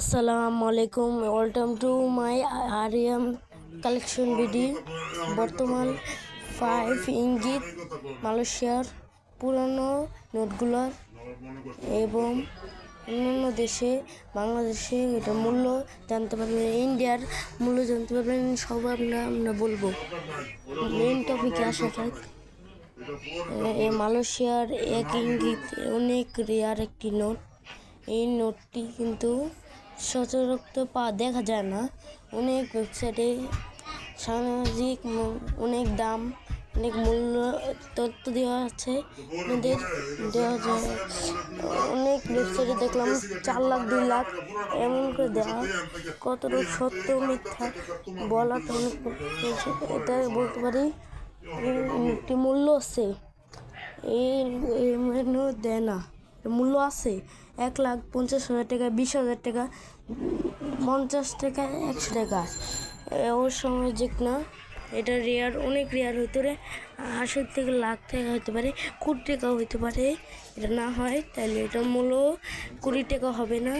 আসসালামু আলাইকুম welcome to my আরিয়াম কালেকশন বিডি বর্তমান ফাইভ ইঙ্গিত মালয়েশিয়ার পুরনো নোটগুলোর এবং অন্যান্য দেশে, বাংলাদেশে এটা মূল্য জানতে পারবেন, ইন্ডিয়ার মূল্য জানতে পারবেন সব আমরা আমরা বলব। মেন টপিকে আসা এ মালয়েশিয়ার এক ইঙ্গিত, অনেক রেয়ার একটি নোট। এই নোটটি কিন্তু সচরাচর পা দেখা যায় না। অনেক ওয়েবসাইটে সামাজিক অনেক দাম, অনেক মূল্য তথ্য দেওয়া আছে। আমাদের দেওয়া যায়। অনেক ওয়েবসাইটে দেখলাম চার লাখ, দুই লাখ, এমন করে দেওয়া। কতটুকু সত্য মিথ্যা বলা তো এটা বলতে পারি একটি মূল্য আছে। এই এই মেনু দেয় না। মূল্য আছে? এক লাখ পঞ্চাশ হাজার টাকা, বিশ হাজার টাকা, পঞ্চাশ টাকা, একশো টাকা। ওর সময় যে না এটা রেয়ার অনেক রেয়ার হইতে পারে আশি থেকে লাখ টাকা হইতে পারে, কুড়ি টাকা হইতে পারে। এটা না হয় তাহলে এটা মূল্য কুড়ি টাকা হবে না।